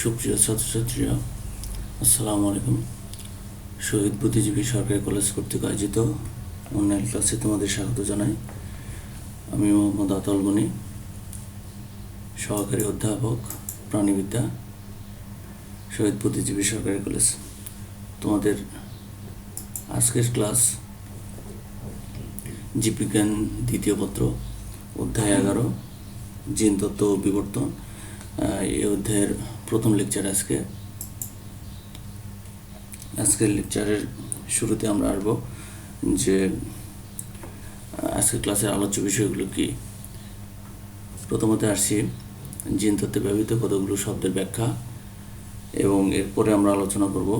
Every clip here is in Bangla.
সুপ্রিয় ছাত্রছাত্রীরা, আসসালামু আলাইকুম। শহীদ বুদ্ধিজীবী সরকারি কলেজ কর্তৃক আয়োজিত অনলাইন ক্লাসে তোমাদের স্বাগত জানাই। আমি মোহাম্মদ আতল সহকারী অধ্যাপক, প্রাণীবিদ্যা, শহীদ বুদ্ধিজীবী সরকারি কলেজ। তোমাদের আজকের ক্লাস জীববিজ্ঞান দ্বিতীয় পত্র, অধ্যায় এগারো, জিন তত্ত্ব বিবর্তন। এই অধ্যায়ের প্রথম লেকচার আজকে। আজকের লেকচারের শুরুতে আমরা আসব যে আজকের ক্লাসের আলোচ্য বিষয়গুলো কি? প্রথমত আসছি, জিন তত্ত্বে ব্যবহৃত কতগুলো শব্দের ব্যাখ্যা? এবং এরপরে আমরা আলোচনা করব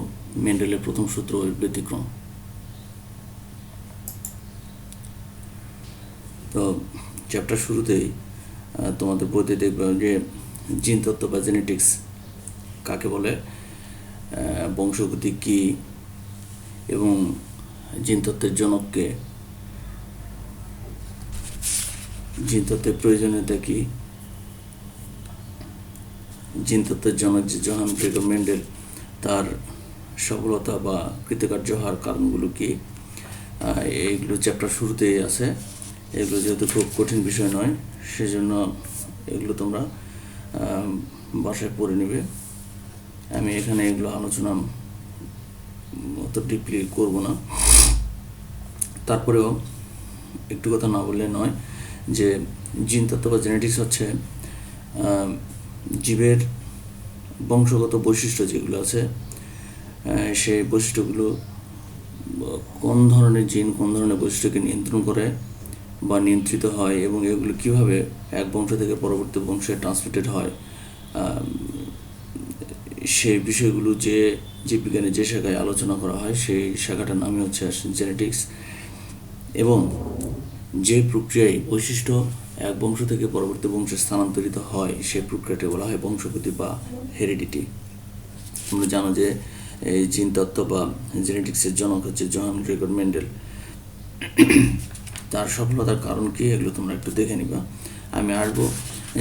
মেন্ডেলের প্রথম সূত্র ও ব্যতিক্রম। তো চ্যাপ্টার শুরুতেই তোমাদের বইতে দেখবে যে, জিন তত্ত্ব বা জেনেটিক্স কাকে বলে বংশগতি কি এবং জিন তত্ত্বের জনককে জিন তত্ত্বের প্রয়োজনীয়তা কি? জিন তত্ত্বের জনক যে জোহান গ্রেগর মেন্ডেল তার সফলতা বা কৃতকার্য হওয়ার কারণগুলো কি? এইগুলো চ্যাপ্টার শুরুতেই আছে। এগুলো যেহেতু খুব কঠিন বিষয় নয়, সেজন্য এগুলো তোমরা বাসায় পড়ে নেবে। আমি এখানে এগুলো আলোচনা অত ডিপলি করব না। তারপরেও একটু কথা না বললে নয় যে জিন তত্ত্ব বা জেনেটিক্স হচ্ছে জীবের বংশগত বৈশিষ্ট্য যেগুলো আছে সেই বৈশিষ্ট্যগুলো কোন ধরনের জিন কোন ধরনের বৈশিষ্ট্যকে নিয়ন্ত্রণ করে বা নিয়ন্ত্রিত হয় এবং এগুলো কীভাবে এক বংশ থেকে পরবর্তী বংশে ট্রান্সমিটেড হয় সেই বিষয়গুলো যে জীববিজ্ঞানের যে শাখায় আলোচনা করা হয়, সেই শাখাটার নামই হচ্ছে জেনেটিক্স এবং যে প্রক্রিয়ায় বৈশিষ্ট্য এক বংশ থেকে পরবর্তী বংশে স্থানান্তরিত হয়, সেই প্রক্রিয়াটি বলা হয় বংশগতি বা হেরিডিটি তোমরা জানো যে এই জিন তত্ত্ব বা জেনেটিক্সের জনক হচ্ছে জহান গ্রেগর মেন্ডেল। তার সফলতার কারণ কী, এগুলো তোমরা একটু দেখে নিবা। আমি আসব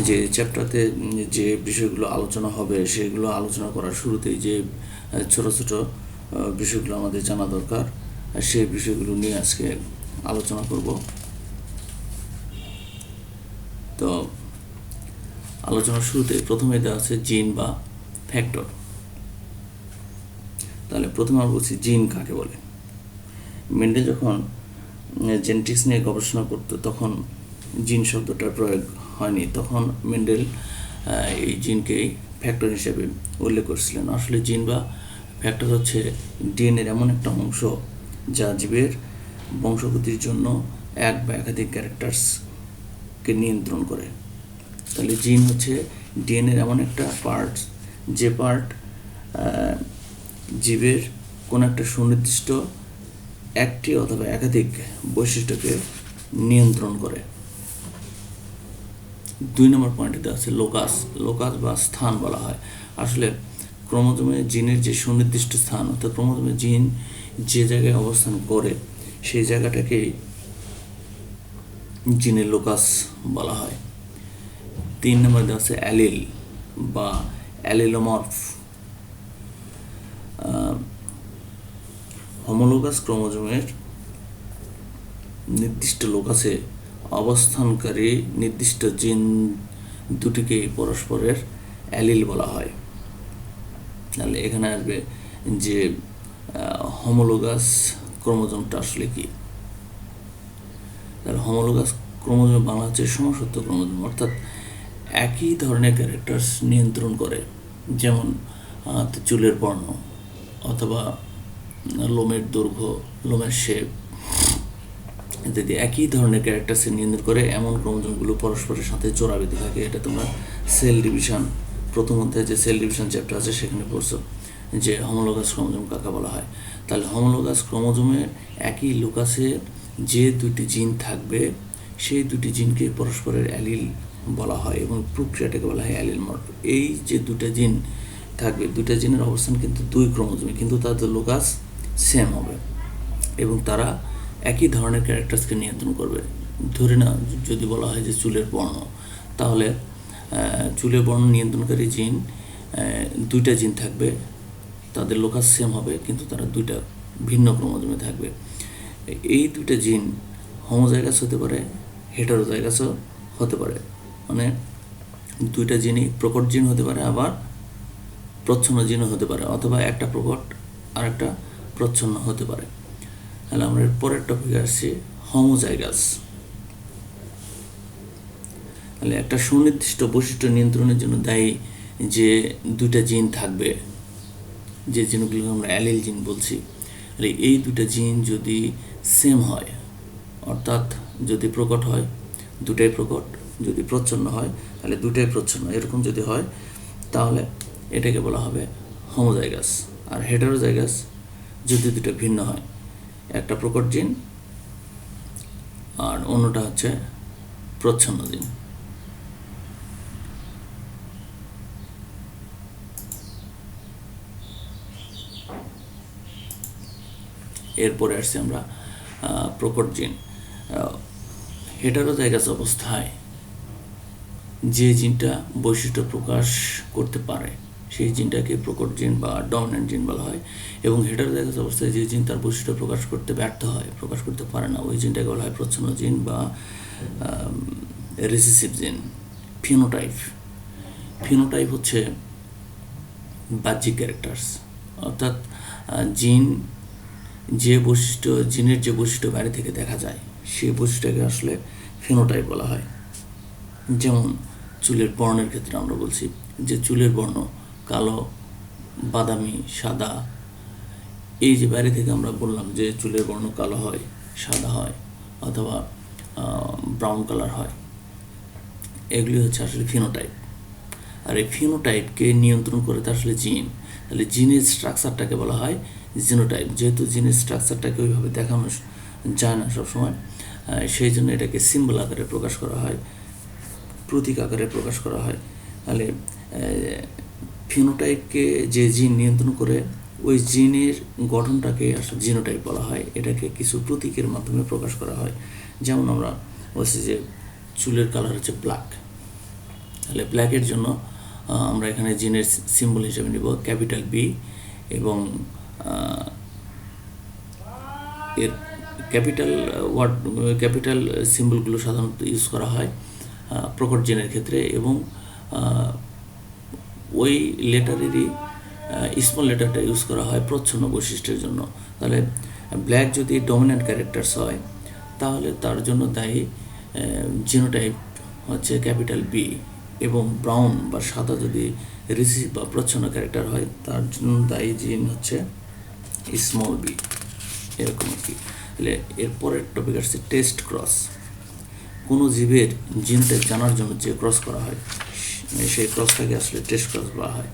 যে চ্যাপ্টারতে যে বিষয়গুলো আলোচনা হবে, সেগুলো আলোচনা করার শুরুতেই যে ছোট ছোট বিষয়গুলো আমাদের জানা দরকার সেই বিষয়গুলো নিয়ে আজকে আলোচনা করব। তো আলোচনার শুরুতে প্রথমে দেওয়া আছে জিন বা ফ্যাক্টর তাহলে প্রথমে আমরা বলছি জিন কাকে বলে? মেন্ডেল যখন জেনেটিক্স নিয়ে গবেষণা করতো, তখন জিন শব্দটার প্রয়োগ হয়নি, তখন মেন্ডেল এই জিনকেই ফ্যাক্টর হিসেবে উল্লেখ করেছিলেন। আসলে জিন বা ফ্যাক্টর হচ্ছে ডিএনএর এমন একটা অংশ যা জীবের বংশগতির জন্য এক বা একাধিক ক্যারেক্টার্সকে নিয়ন্ত্রণ করে। তাহলে জিন হচ্ছে ডিএনএর এমন একটা পার্ট যে পার্ট জীবের কোনো একটা সুনির্দিষ্ট একটি অথবা একাধিক বৈশিষ্ট্যকে নিয়ন্ত্রণ করে। দুই নম্বর পয়েন্টে দেওয়া আছে লোকাস লোকাস বা স্থান বলা হয়। আসলে ক্রোমোজোমে জিনের যে সুনির্দিষ্ট স্থান, অর্থাৎ ক্রোমোজোমে জিন যে জায়গায় অবস্থান করে, সেই জায়গাটাকেই জিনের লোকাস বলা হয়। তিন নম্বর দেওয়া আছে অ্যালিল বা অ্যালিলোমর্ফ হোমোলোগাস ক্রোমোজোমের নির্দিষ্ট লোকাসে অবস্থানকারী নির্দিষ্ট জিন দুটিকে পরস্পরের অ্যালিল বলা হয়। তাহলে এখানে আসবে যে হোমোলোগাস ক্রোমোজোমটা আসলে কি? তাহলে হোমোলোগাস ক্রোমোজোম বাংলা হচ্ছে সমসত্ব ক্রোমোজোম, অর্থাৎ একই ধরনের ক্যারেক্টার্স নিয়ন্ত্রণ করে, যেমন চুলের বর্ণ অথবা লোমের দৈর্ঘ্য, লোমের শেপ ইত্যাদি একই ধরনের ক্যারেক্টার্সে নিয়ন্ত্রণ করে এমন ক্রোমোজোমগুলো পরস্পরের সাথে জোড়া বেঁধে থাকে, এটা তোমরা সেল ডিভিশন প্রথম অধ্যায়ে যে সেল ডিভিশন চ্যাপ্টার আছে সেখানে পড়ছো, যে হোমোলোগাস ক্রোমোজোম কাকে বলা হয়। তাহলে হোমোলোগাস ক্রোমোজোমের একই লোকাসে যে দুটি জিন থাকবে, সেই দুটি জিনকে পরস্পরের অ্যালিল বলা হয় এবং প্রক্রিয়াটাকে বলা হয় অ্যালিল মর্ফ এই যে দুটো জিন থাকবে দুটা জিনের অবস্থান কিন্তু দুই ক্রোমোজোমে কিন্তু তাদের লোকাস সেম হবে এবং তারা একই ধরনের ক্যারেক্টার্সকে নিয়ন্ত্রণ করবে। ধরে না যদি বলা হয় যে চুলের বর্ণ, তাহলে চুলের বর্ণ নিয়ন্ত্রণকারী জিন দুইটা জিন থাকবে। তাদের লোকাস সেম হবে, কিন্তু তারা দুইটা ভিন্ন ক্রোমোজোমে থাকবে। এই দুইটা জিন হোমোজাইগাস হতে পারে হেটারোজাইগাসও হতে পারে। মানে দুইটা জিনই প্রকট জিন হতে পারে, আবার প্রচ্ছন্ন জিনও হতে পারে, অথবা একটা প্রকট আর একটা প্রচ্ছন্ন হতে পারে। তাহলে আমরা পরের টপিকে আসছি হোমোজাইগাস তাহলে একটা সুনির্দিষ্ট বৈশিষ্ট্য নিয়ন্ত্রণের জন্য দায়ী যে দুইটা জিন থাকবে, যে জিনগুলোকে আমরা অ্যালিল জিন বলছি, তাহলে এই দুটা জিন যদি সেম হয়, অর্থাৎ যদি প্রকট হয়, দুটাই প্রকট, যদি প্রচ্ছন্ন হয়, তাহলে দুটাই প্রচ্ছন্ন। এরকম যদি হয়, তাহলে এটাকে বলা হবে হোমোজাইগাস আর হেটারোজাইগাস যদি দুটো ভিন্ন হয় একটা প্রকট জিন, আর অন্যটা হচ্ছে প্রচ্ছন্ন জিন। এরপরে আসছি আমরা প্রকট জিন। হেটারোজাইগাস অবস্থায় যে জিনটা বৈশিষ্ট্য প্রকাশ করতে পারে সেই জিনটাকে প্রকট জিন বা ডমিনেন্ট জিন বলা হয় এবং হেটারোজাইগাস অবস্থায় যে জিন তার বৈশিষ্ট্য প্রকাশ করতে ব্যর্থ হয়, প্রকাশ করতে পারে না। ওই জিনটাকে বলা হয় প্রচ্ছন্ন জিন বা রেসিসিভ জিন, ফিনোটাইপ। ফিনোটাইপ হচ্ছে বাহ্যিক ক্যারেক্টার্স। অর্থাৎ জিন যে বৈশিষ্ট্য, জিনের যে বৈশিষ্ট্য বাইরে থেকে দেখা যায়, সেই বৈশিষ্ট্যকে আসলে ফিনোটাইপ বলা হয়। যেমন চুলের বর্ণের ক্ষেত্রে আমরা বলছি যে চুলের বর্ণ কালো, বাদামি, সাদা। এই যে বাইরে থেকে আমরা বললাম যে চুলের বর্ণ কালো হয়, সাদা হয় অথবা ব্রাউন কালার হয়। এগুলি হচ্ছে আসলে ফিনোটাইপ আর এই ফিনোটাইপকে নিয়ন্ত্রণ করে তা আসলে জিন তাহলে জিনের স্ট্রাকচারটাকে বলা হয় জিনোটাইপ যেহেতু জিনের স্ট্রাকচারটাকে ওইভাবে দেখানো যায় না সবসময় সেই জন্য এটাকে সিম্বল আকারে প্রকাশ করা হয়, প্রতীক আকারে প্রকাশ করা হয়। তাহলে ফিনোটাইপকে যে জিন নিয়ন্ত্রণ করে, ওই জিনের গঠনটাকে আসলে জিনোটাইপ বলা হয়। এটাকে কিছু প্রতীকের মাধ্যমে প্রকাশ করা হয়। যেমন আমরা বলছি যে চুলের কালার হচ্ছে ব্ল্যাক তাহলে ব্ল্যাকের জন্য আমরা এখানে জিনের সিম্বল হিসেবে নিব ক্যাপিটাল বি এবং এর ক্যাপিটাল ওয়ার্ড ক্যাপিটাল সিম্বলগুলো সাধারণত ইউজ করা হয় প্রকট জিনের ক্ষেত্রে এবং ওই লেটারেরই স্মল লেটারটা ইউজ করা হয় প্রচ্ছন্ন বৈশিষ্ট্যের জন্য। তাহলে ব্ল্যাক যদি ডমিনেন্ট ক্যারেক্টার্স হয়, তাহলে তার জন্য দায়ী জিনোটাইপ হচ্ছে ক্যাপিটাল বি এবং ব্রাউন বা সাদা যদি রিসিভ বা প্রচ্ছন্ন ক্যারেক্টার হয়, তার জন্য দায়ী জিন হচ্ছে স্মল বি এরকম আর কি। তাহলে এরপরের টপিক আসছে টেস্ট ক্রস কোনো জীবের জিনটা জানার জন্য যে ক্রস করা হয় সেই ক্রসটাকে আসলে টেস্ট ক্রস বলা হয়।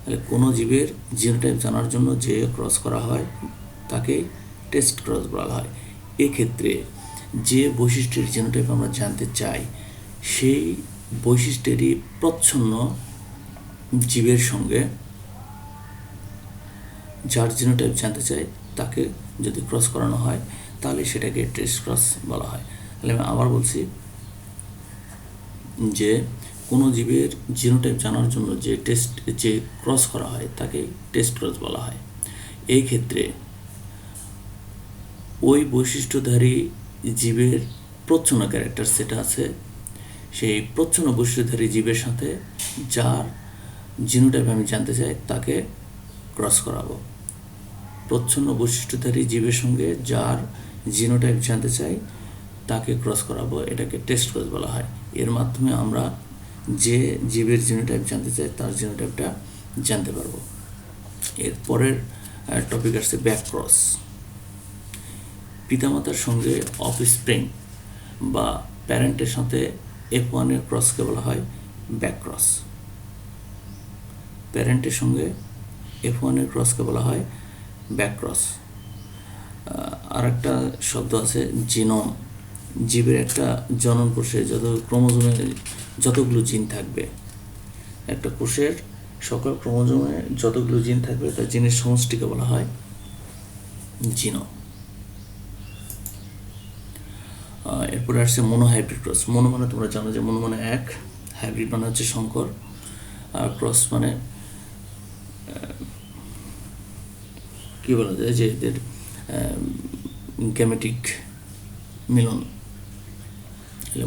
তাহলে কোনো জীবের জিনোটাইপ জানার জন্য যে ক্রস করা হয়, তাকে টেস্ট ক্রস বলা হয়। এক্ষেত্রে যে বৈশিষ্ট্যের জিনোটাইপ আমরা জানতে চাই, সেই বৈশিষ্ট্যেরই প্রচ্ছন্ন জীবের সঙ্গে যার জিনোটাইপ জানতে চাই, তাকে যদি ক্রস করানো হয়, তাহলে সেটাকে টেস্ট ক্রস বলা হয়। তাহলে আমি আবার বলছি যে কোনো জীবের জিনোটাইপ জানার জন্য যে টেস্ট, যে ক্রস করা হয় তাকে টেস্ট ক্রস বলা হয়। এই ক্ষেত্রে ওই বৈশিষ্ট্যধারী জীবের প্রচ্ছন্ন ক্যারেক্টার সেটা আছে। সেই প্রচ্ছন্ন বৈশিষ্ট্যধারী জীবের সাথে যার জিনোটাইপ আমি জানতে চাই, তাকে ক্রস করাবো। প্রচ্ছন্ন বৈশিষ্ট্যধারী জীবের সঙ্গে যার জিনোটাইপ জানতে চাই, তাকে ক্রস করাবো। এটাকে টেস্ট ক্রস বলা হয়। এর মাধ্যমে আমরা যে জীবের জিনোটাইপ জানতে চাই তার জিনোটাইপটা জানতে পারব। এরপরের টপিক আসছে ব্যাক ক্রস পিতামাতার সঙ্গে অফ স্প্রিং বা প্যারেন্টের সাথে এফ ওয়ানের ক্রসকে বলা হয় ব্যাকক্রস প্যারেন্টের সঙ্গে এফ ওয়ানের ক্রসকে বলা হয় ব্যাকক্রস আর একটা শব্দ আছে জিনোম জীবের একটা জনন কোষে যত ক্রোমোজোমের যতগুলো জিন থাকবে, একটা কোষের সকল ক্রোমোজোমে যতগুলো জিন থাকবে, তার জিনের সমষ্টিকে বলা হয় জিনো। এরপরে আসছে মনো হাইব্রিড ক্রস মনো মানে তোমরা জানো যে মনো মানে এক হাইব্রিড মানে হচ্ছে শঙ্কর আর ক্রস মানে কী বলা যায় যে এদের গ্যামেটিক মিলন।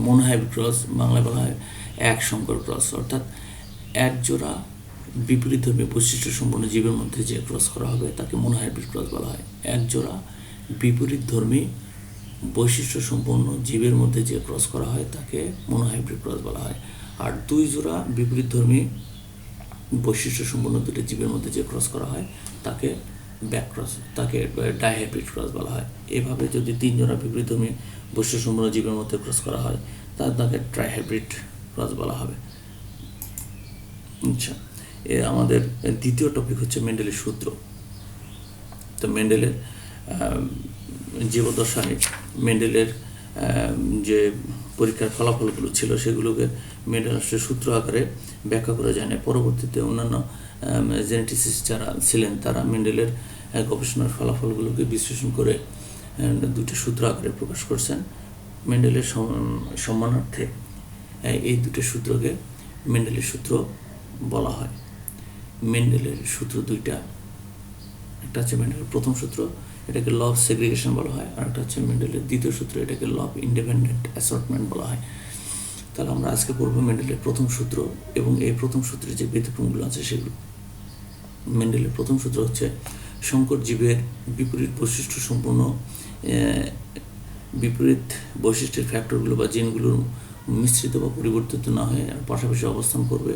মনোহাইব্রিড ক্রস বাংলায় বলা হয় এক সংকর ক্রস অর্থাৎ এক জোড়া বিপরীত ধর্মী বৈশিষ্ট্য সম্পন্ন জীবের মধ্যে যে ক্রস করা হবে, তাকে মনোহাইব্রিড ক্রস বলা হয়। এক জোড়া বিপরীত ধর্মী বৈশিষ্ট্য সম্পন্ন জীবের মধ্যে যে ক্রস করা হয়, তাকে মনোহাইব্রিড ক্রস বলা হয়। আর দুই জোড়া বিপরীত ধর্মী বৈশিষ্ট্য সম্পন্ন দুটি জীবের মধ্যে যে ক্রস করা হয়, তাকে ব্যাক ক্রস তাকে ডাইহাইব্রিড ক্রস বলা হয়। এভাবে যদি তিন জোড়া বিপরীত ধর্মী বৈশিষ্ট্য সম্পন্ন জীবের মধ্যে ক্রস করা হয়, তার তাকে ট্রাইহাইব্রিড ক্রস বলা হবে। আচ্ছা এ আমাদের দ্বিতীয় টপিক হচ্ছে মেন্ডেলের সূত্র। তো মেন্ডেলের জীবদশায় মেন্ডেলের যে পরীক্ষার ফলাফলগুলো ছিল, সেগুলোকে মেন্ডেল আসলে সূত্র আকারে ব্যাখ্যা করা যায় না। পরবর্তীতে অন্যান্য জেনেটিসিস্ট যারা ছিলেন, তারা মেন্ডেলের গবেষণার ফলাফলগুলোকে বিশ্লেষণ করে দুটি সূত্র আকারে প্রকাশ করছেন। মেন্ডেলের সম্মানার্থে এই দুটি সূত্রকে মেন্ডেলের সূত্র বলা হয়। মেন্ডেলের সূত্র দুইটা, একটা হচ্ছে মেন্ডেলের প্রথম সূত্র, এটাকে ল অফ সেগ্রিগেশন বলা হয়, আর একটা হচ্ছে মেন্ডেলের দ্বিতীয় সূত্র, এটাকে ল অফ ইন্ডিপেন্ডেন্ট অ্যাসর্টমেন্ট বলা হয়। তাহলে আমরা আজকে পড়ব মেন্ডেলের প্রথম সূত্র এবং এই প্রথম সূত্রে যে ব্যতিক্রমগুলো আছে সেগুলো। মেন্ডেলের প্রথম সূত্র হচ্ছে সংকট জীবের বিপরীত বৈশিষ্ট্য সম্পূর্ণ বিপরীত বৈশিষ্ট্যের ফ্যাক্টরগুলো বা জিনগুলোর মিশ্রিত বা পরিবর্তিত না হয়ে পাশাপাশি অবস্থান করবে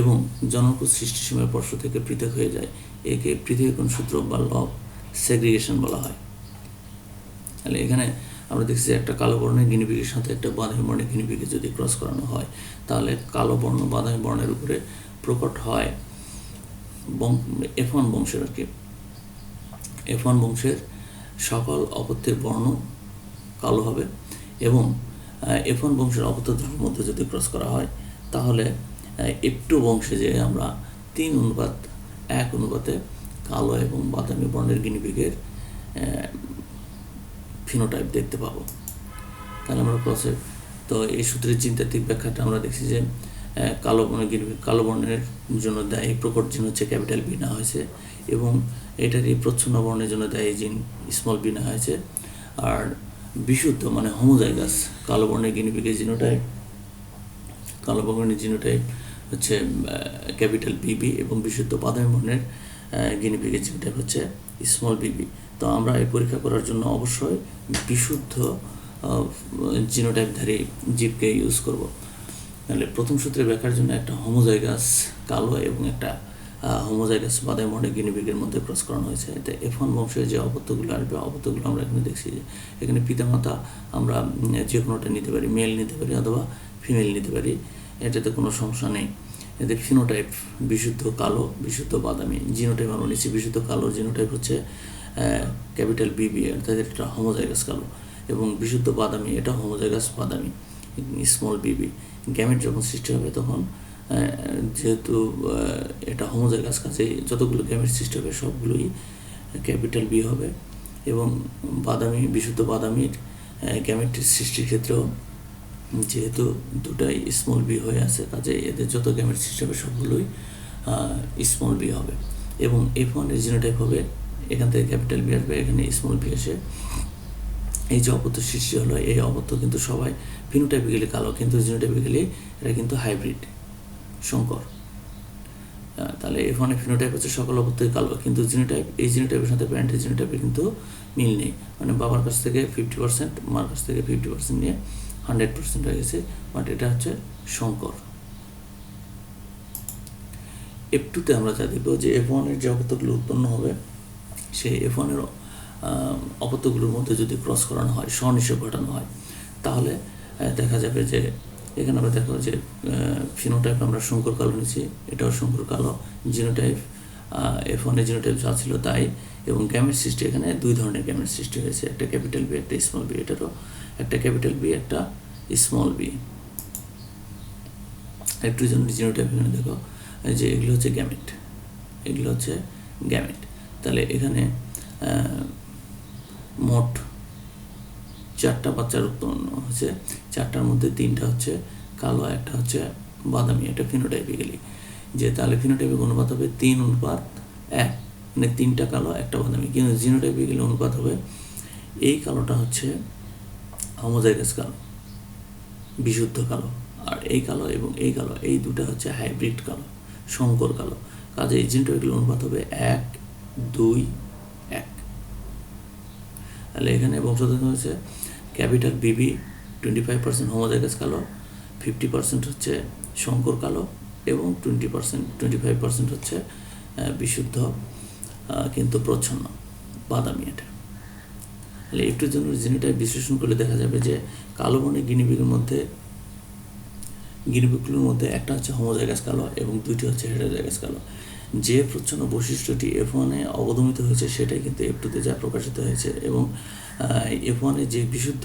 এবং জনকুল সৃষ্টি সময় পর্ষ থেকে পৃথক হয়ে যায়। একে পৃথকীকরণ সূত্র বা ল সেগ্রিগেশন বলা হয়। তাহলে এখানে আমরা দেখছি একটা কালো বর্ণের গিনিপিকের সাথে একটা বাদামি বর্ণের গিনিপিকে যদি ক্রস করানো হয়, তাহলে কালো বর্ণ বাদামি বর্ণের উপরে প্রকট হয় এফ ওয়ান বংশের আর কি। এফ ওয়ান বংশের সকল অপত্যের বর্ণ কালো হবে এবং এফ ওয়ান বংশের অপত্যদ্রব্যের মধ্যে যদি ক্রস করা হয়, তাহলে এফ টু বংশে যে আমরা তিন অনুপাত, এক অনুপাতে কালো এবং বাদামি বর্ণের গিনিপিগের ফিনোটাইপ দেখতে পাবো। তাহলে আমরা ক্রসে তো এই সূত্রের চিন্তাত্মিক ব্যাখ্যাটা আমরা দেখছি যে কালো বর্ণের কালো বর্ণের জন্য দায়ী প্রকট জিন হচ্ছে ক্যাপিটাল বি না হয়েছে এবং এটারই প্রচ্ছন্ন বর্ণের জন্য দায়ী জিন স্মল বি না হয়েছে। আর বিশুদ্ধ মানে হোমোজাইগাস কালো বর্ণের গিনিপিগের জিনোটাইপ কালো বর্ণের জিনোটাইপ হচ্ছে ক্যাপিটাল বিবি এবং বিশুদ্ধ বাদামি বর্ণের গিনিপিগের জিনোটাইপ হচ্ছে স্মল বিবি তো আমরা এই পরীক্ষা করার জন্য অবশ্যই বিশুদ্ধ জিনোটাইপধারী জীবকে ইউজ করব। তাহলে প্রথম সূত্রে ব্যাখ্যার জন্য একটা হোমোজাইগাস কালো এবং একটা হোমোজাইগাস বাদামি বর্ণের গিনিপিগের মধ্যে ক্রস করানো হয়েছে। এতে এফন বংশের যে অপত্যগুলো আসবে অপত্যগুলো আমরা এখানে দেখছি যে এখানে পিতামাতা আমরা যে কোনোটা নিতে পারি মেল নিতে পারি অথবা ফিমেল নিতে পারি, এটাতে কোনো সমস্যা নেই। এতে ফিনোটাইপ বিশুদ্ধ কালো, বিশুদ্ধ বাদামি জিনোটাইপ আমরা নিচ্ছি বিশুদ্ধ কালো জিনোটাইপ হচ্ছে ক্যাপিটাল বিবি অর্থাৎ এটা হোমোজাইগাস কালো। এবং বিশুদ্ধ বাদামি, এটা হোমোজাইগাস বাদামি স্মল বিবি গ্যামেট যখন সৃষ্টি হবে তখন যেহেতু এটা হোমোজাইগাস কাছে যতগুলো গ্যামেট সৃষ্টি হবে সবগুলোই ক্যাপিটাল বি হবে। এবং বাদামি, বিশুদ্ধ বাদামির গ্যামেট সৃষ্টির ক্ষেত্রেও যেহেতু দুটাই স্মল বি হয়ে আছে, কাজে এদের যত গ্যামেট সৃষ্টি হবে সবগুলোই স্মল বি হবে। এবং এফ ওয়ান জিনোটাইপ হবে এখান থেকে ক্যাপিটাল বি আসবে এখানে স্মল বি আসে এই যে অপত্য সৃষ্টি হলো, এই অপত্য কিন্তু সবাই ফিনোটাইপিক্যালি কালো, কিন্তু জিনোটাইপিক্যালি এটা কিন্তু হাইব্রিড শঙ্কর। তাহলে ওয়ানের ফিনোটাইপ হচ্ছে সকল অপত্যই কালো, কিন্তু জিনোটাইপ এই জিনোটাইপের সাথে প্যারেন্টের জিনোটাইপের কিন্তু মিল নেই। মানে বাবার কাছ থেকে ফিফটি পার্সেন্ট মার কাছ থেকে ফিফটি পার্সেন্ট নিয়ে হান্ড্রেড পার্সেন্ট হয়ে গেছে বাট এটা হচ্ছে শঙ্কর। এফ টুতে আমরা যা দেখব যে এফ ওয়ানের যে অপত্যগুলো উৎপন্ন হবে সেই এফ ওয়ানের অপত্যগুলোর মধ্যে যদি ক্রস করানো হয় স্বনিশ্চয় ঘটানো হয়, তাহলে দেখা যাবে যে, এখানে আমরা দেখো যে ফিনোটাইপ আমরা শঙ্কর কালো নিচ্ছি এটাও শঙ্কর কালো জিনোটাইপ এফ ওয়ানের জিনোটাইপ যা ছিল তাই, এবং গ্যামের সৃষ্টি এখানে দুই ধরনের গ্যামের সৃষ্টি হয়েছে, একটা ক্যাপিটাল বি একটা স্মল বি এটারও, একটা ক্যাপিটাল বি একটা স্মল বি একটু জন্য জিনোটাইপ এখানে দেখো যে এগুলো হচ্ছে গ্যামেট এগুলো হচ্ছে গ্যামেট তাহলে এখানে মোট চারটা বাচ্চার উৎপন্ন হচ্ছে চারটার মধ্যে তিনটা হচ্ছে কালো একটা হচ্ছে বাদামি, একটা ফিনোটাইপিক্যালি যে তাহলে ফিনোটাইপিক অনুপাত হবে তিন অনুপাত এক। মানে তিনটা কালো, একটা বাদামি। কিন্তু জিনোটাইপে গেলে অনুপাত হবে, এই কালোটা হচ্ছে হোমোজাইগাস কালো, বিশুদ্ধ কালো। আর এই কালো এবং এই কালো, এই দুটা হচ্ছে হাইব্রিড কালো শঙ্কর কালো। কাজে এই জিনোটাইপের অনুপাত হবে এক দুই, এক। তাহলে এখানে বংশোদ্ভূত হয়েছে capital BB twenty five percent homozygous কালো ফিফটি পার্সেন্ট হচ্ছে শঙ্কর কালো এবং twenty percent twenty five percent হচ্ছে বিশুদ্ধ কিন্তু প্রচ্ছন্ন বাদামি এটা। তাহলে একটুর জন্য জিনিটা বিশ্লেষণ করলে দেখা যাবে যে কালো বর্ণের গিনিপিগের মধ্যে গিনিপিগুলোর মধ্যে একটা হচ্ছে হোমোজাইগাস কালো এবং দুইটি হচ্ছে হেটারোজাইগাস কালো। যে প্রচ্ছন্ন বৈশিষ্ট্যটি এফ ওয়ানে অবদমিত হয়েছে, সেটাই কিন্তু এফ টুতে যা প্রকাশিত হয়েছে এবং এফ ওয়ানে যে বিশুদ্ধ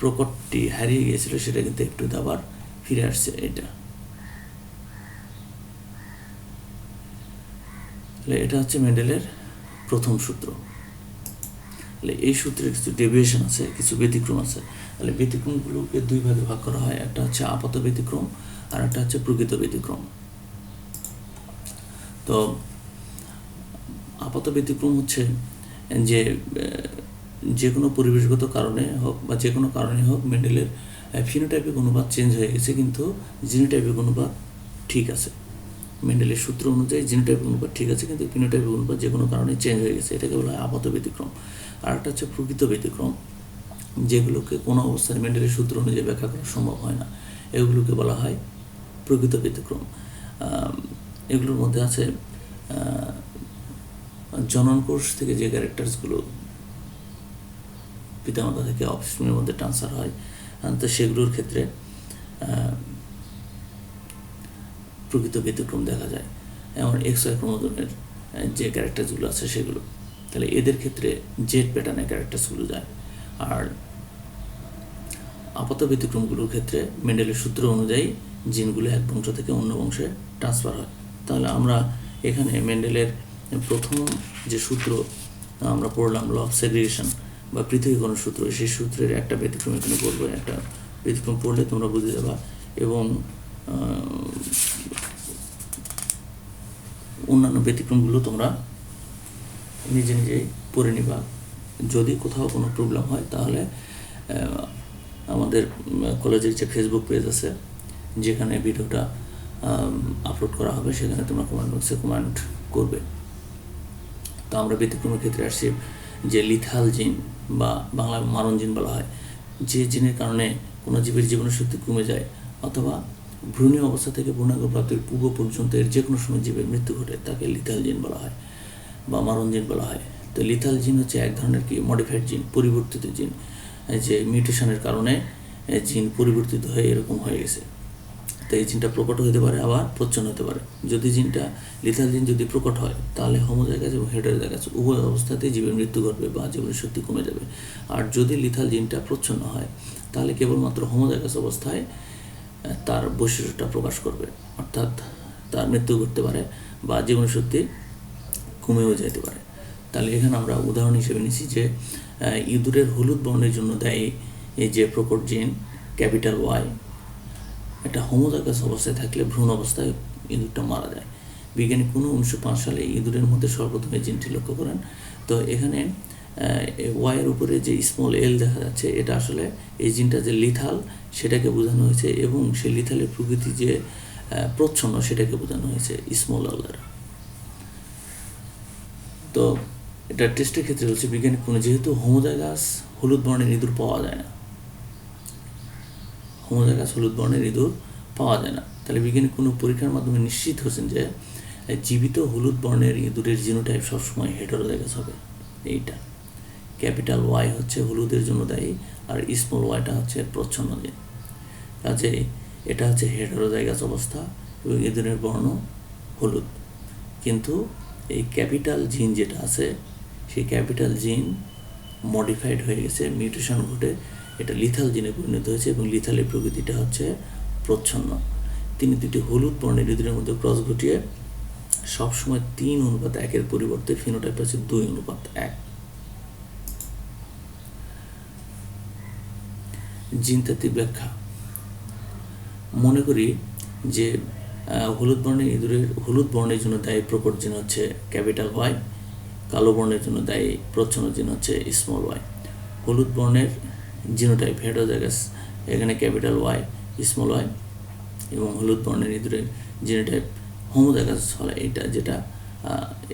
প্রকটটি হারিয়ে গিয়েছিল, সেটা কিন্তু এফ টুতে আবার ফিরে আসছে এটা। এটা হচ্ছে মেডেলের প্রথম সূত্র। তাহলে এই সূত্রের কিছু ডেভিয়েশন আছে, কিছু ব্যতিক্রম আছে। তাহলে ব্যতিক্রমগুলোকে দুই ভাগে ভাগ করা হয়, একটা হচ্ছে আপাত ব্যতিক্রম আর একটা হচ্ছে প্রকৃত ব্যতিক্রম। তো আপাত ব্যতিক্রম হচ্ছে যে যে কোনো পরিবেশগত কারণে হোক বা যে কোনো কারণে হোক মেন্ডেলের ফিনোটাইপিক অনুপাত চেঞ্জ হয়ে গেছে, কিন্তু জিনোটাইপিক অনুপাত ঠিক আছে। মেন্ডেলের সূত্র অনুযায়ী জিনোটাইপিক অনুপাত ঠিক আছে, কিন্তু ফিনোটাইপিক অনুপাত যে কোনো কারণে চেঞ্জ হয়ে গেছে, এটাকে বলা হয় আপাত ব্যতিক্রম। আর একটা হচ্ছে প্রকৃত ব্যতিক্রম, যেগুলোকে কোনো অবস্থায় মেন্ডেলের সূত্র অনুযায়ী ব্যাখ্যা করা সম্ভব হয় না। এগুলোকে বলা হয় প্রকৃত ব্যতিক্রম। এগুলোর মধ্যে আছে জনন কোষ থেকে যে ক্যারেক্টার্সগুলো পিতামাতা থেকে অফস্প্রিংয়ের মধ্যে ট্রান্সফার হয় তো সেগুলোর ক্ষেত্রে প্রকৃত ব্যতিক্রম দেখা যায়। এমন এক্স ওয়াই ক্রোমোজোমের যে ক্যারেক্টারসগুলো আছে সেগুলো। তাহলে এদের ক্ষেত্রে জেড প্যাটার্নের ক্যারেক্টারসগুলো যায়। আর আপাত ব্যতিক্রমগুলোর ক্ষেত্রে মেন্ডেলের সূত্র অনুযায়ী জিনগুলো এক বংশ থেকে অন্য বংশে ট্রান্সফার হয়। তাহলে আমরা এখানে মেন্ডেলের প্রথম যে সূত্র, আমরা পড়লাম ল অফ সেগ্রিগেশন বা পৃথকীকরণ সূত্র, সেই সূত্রের একটা ব্যতিক্রম এখানে পড়ব একটা ব্যতিক্রম পড়লে তোমরা বুঝে যাবা এবং অন্যান্য ব্যতিক্রমগুলো তোমরা নিজে নিজেই পড়ে নিবা। যদি কোথাও কোনো প্রবলেম হয়, তাহলে আমাদের কলেজের যে ফেসবুক পেজ আছে, যেখানে ভিডিওটা আপলোড করা হবে, সেখানে তোমরা কমেন্ট বক্সে কমেন্ট করবে। তো আমরা ব্যতিক্রমের ক্ষেত্রে আসছি যে লিথাল জিন বা বাংলা মারণ জিন বলা হয়, যে জিনের কারণে কোনো জীবের জীবনের শক্তি কমে যায় অথবা ভ্রূণীয় অবস্থা থেকে পূর্ণাঙ্গ প্রাপ্তির পূর্ব পর্যন্ত এর যে কোনো সময় জীবের মৃত্যু ঘটে, তাকে লিথাল জিন বলা হয় বা মারণ জিন বলা হয়। তো লিথাল জিন হচ্ছে এক ধরনের কি? মডিফাইড জিন পরিবর্তিত জিন যে মিউটেশনের কারণে জিন পরিবর্তিত হয়ে এরকম হয়ে গেছে। তো এই জিনটা প্রকট হতে পারে, আবার প্রচ্ছন্ন হতে পারে। যদি জিনটা লিথাল জিন যদি প্রকট হয়, তাহলে হোমোজাইগাস এবং হেটারোজাইগাস উভয় অবস্থাতেই জীবের মৃত্যু ঘটবে বা জীবনের শক্তি কমে যাবে। আর যদি লিথাল জিনটা প্রচ্ছন্ন হয়, তাহলে কেবলমাত্র হোমোজাইগাস অবস্থায় তার বৈশিষ্ট্যটা প্রকাশ করবে। অর্থাৎ তার মৃত্যু ঘটতে পারে বা জীবনের শক্তি কমেও যেতে পারে। তাহলে এখানে আমরা উদাহরণ হিসেবে নিচ্ছি যে ইঁদুরের হলুদ বর্ণের জন্য দেয় এই যে প্রকট জিন ক্যাপিটাল ওয়াই একটা হোমোজাইগাস অবস্থায় থাকলে ভ্রূণ অবস্থায় ইঁদুরটা মারা যায়। বিজ্ঞানী কোনো উনিশশো পাঁচ সালে ইঁদুরের মধ্যে সর্বপ্রথম এই জিনটি লক্ষ্য করেন। তো এখানে ওয়াইয়ের উপরে যে স্মল এল দেখা যাচ্ছে, এটা আসলে এই জিনটা যে লিথাল সেটাকে বোঝানো হয়েছে এবং সেই লিথালের প্রকৃতি যে প্রচ্ছন্ন, সেটাকে বোঝানো হয়েছে স্মল এল দ্বারা। তো এটা টেস্টের ক্ষেত্রে হচ্ছে বিজ্ঞানী কোনো, যেহেতু হোমোজাইগাস হলুদ বর্ণের ইঁদুর পাওয়া যায় না হোমোজাইগাস হলুদ বর্ণের ইঁদুর পাওয়া যায় না। তাহলে বিজ্ঞানী কোনো পরীক্ষার মাধ্যমে নিশ্চিত হয়েছেন যে জীবিত হলুদ বর্ণের ইঁদুরের জিনোটাইপ সবসময় হেটারোজাইগাস হবে। এইটা। ক্যাপিটাল ওয়াই হচ্ছে হলুদের জন্য দায়ী আর স্মল ওয়াইটা হচ্ছে প্রচ্ছন্ন জিন কাজে এটা হচ্ছে হেটারোজাইগাস অবস্থা এবং ইঁদুরের বর্ণ হলুদ। কিন্তু এই ক্যাপিটাল জিন যেটা আছে, সেই ক্যাপিটাল জিন মডিফাইড হয়ে গেছে মিউটেশন ঘটে এটা লিথাল জিনে পরিণত হয়েছে এবং লিথালের প্রকৃতিটা হচ্ছে প্রচ্ছন্ন। তিনি দুটি হলুদ বর্ণের ইঁদুরের মধ্যে ক্রস ঘটিয়ে সবসময় তিন অনুপাত একের পরিবর্তে ফিনোটাইপ আছে দুই অনুপাত এক। জিনতাত্ত্বিক ব্যাখ্যা। মনে করি যে হলুদ বর্ণের ইঁদুরের হলুদ বর্ণের জন্য দায়ী প্রকট জিন হচ্ছে ক্যাপিটাল ওয়াই কালো বর্ণের জন্য দায়ী প্রচ্ছন্ন জিন হচ্ছে স্মল ওয়াই হলুদ বর্ণের জিনোটাইপ হেডোজাগাস এখানে ক্যাপিটাল ওয়াই, স্মল ওয়াই এবং হলুদ বর্ণের ইঁদুরের জিনোটাইপ হোমোজাগাস হলে এটা যেটা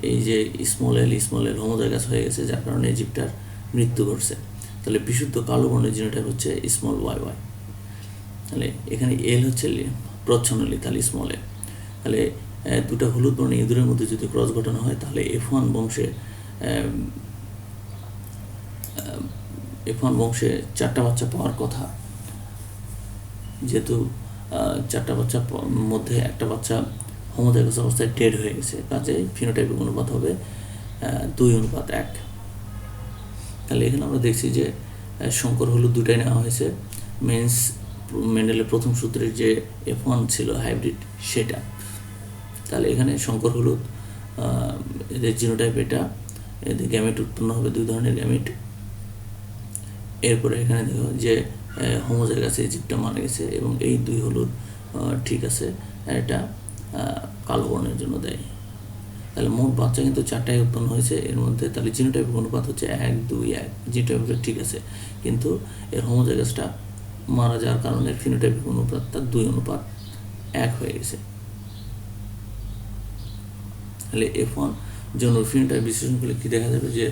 এই যে স্মল এল স্মল এল হোমোজাগাস হয়ে গেছে, যার কারণে ইজিপ্টার মৃত্যু ঘটছে। তাহলে বিশুদ্ধ কালো বর্ণের জিনোটাইপ হচ্ছে স্মল ওয়াই ওয়াই। তাহলে এখানে এল হচ্ছে লি- প্রচ্ছন্ন লিথাল, স্মল এল। তাহলে দুটো হলুদ বর্ণের ইঁদুরের মধ্যে যদি ক্রস ঘটানো হয়, তাহলে এফ ওয়ান বংশে ওয়ান বংশে চারটা বাচ্চা পাওয়ার কথা। যেহেতু চারটা বাচ্চা মধ্যে একটা বাচ্চা হোমোজাইগাস অবস্থায় ডেড হয়ে গেছে, কাজে ফিনোটাইপিক অনুপাত হবে দুই অনুপাত এক। তাহলে এখানে আমরা দেখছি যে শঙ্কর হলুদ দুটাই নেওয়া হয়েছে। মেন্স মেন্ডেলের প্রথম সূত্রের যে এফ ওয়ান ছিল হাইব্রিড সেটা। তাহলে এখানে শঙ্কর হলুদ এদের জিনোটাইপ এটা, এদের গ্যামেট উৎপন্ন হবে দুই ধরনের গ্যামেট এরপরে এখানে দেখো যে হোমোজাইগাস ইজিপ্টটা মারা গেছে এবং এই দুই হলুদ ঠিক আছে, এটা কালো বর্ণের জন্য দেয়। তাহলে মোট বাচ্চা কিন্তু চারটায় উৎপন্ন হয়েছে, এর মধ্যে তাহলে জিনোটাইপিক অনুপাত হচ্ছে এক, দুই, এক জিনোটাইপিক ঠিক আছে। কিন্তু এর হোমোজাইগাসটা মারা যাওয়ার কারণে ফিনোটাইপিক অনুপাতটা দুই অনুপাত এক হয়ে গেছে। তাহলে এফ ওয়ান যৌন ফিনোটাইপ বিশ্লেষণ করলে কী দেখা যাবে যে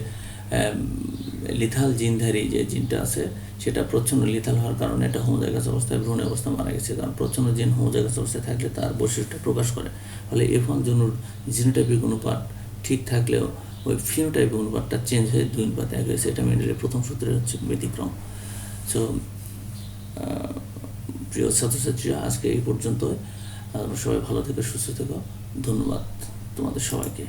লিথাল জিনধারী যে জিনটা আছে, সেটা প্রচ্ছন্ন লিথাল হওয়ার কারণে এটা হোমোজাইগাস অবস্থায় ভ্রূণ অবস্থা মারা গেছে। কারণ প্রচ্ছন্ন জিন হোমোজাইগাস অবস্থায় থাকলে তার বৈশিষ্ট্য প্রকাশ করে। ফলে এফ ওয়ান যৌন জিনোটাইপিক অনুপাত ঠিক থাকলেও ওই ফিনোটাইপিক অনুপাতটা চেঞ্জ হয়ে দুই অনুপাত এক হয়েছে। এটা মেন্ডেলের প্রথম সূত্রে হচ্ছে ব্যতিক্রম। সো প্রিয় ছাত্রছাত্রীরা আজকে এই পর্যন্ত সবাই ভালো থেকে, সুস্থ থেকো। ধন্যবাদ তোমাদের সবাইকে।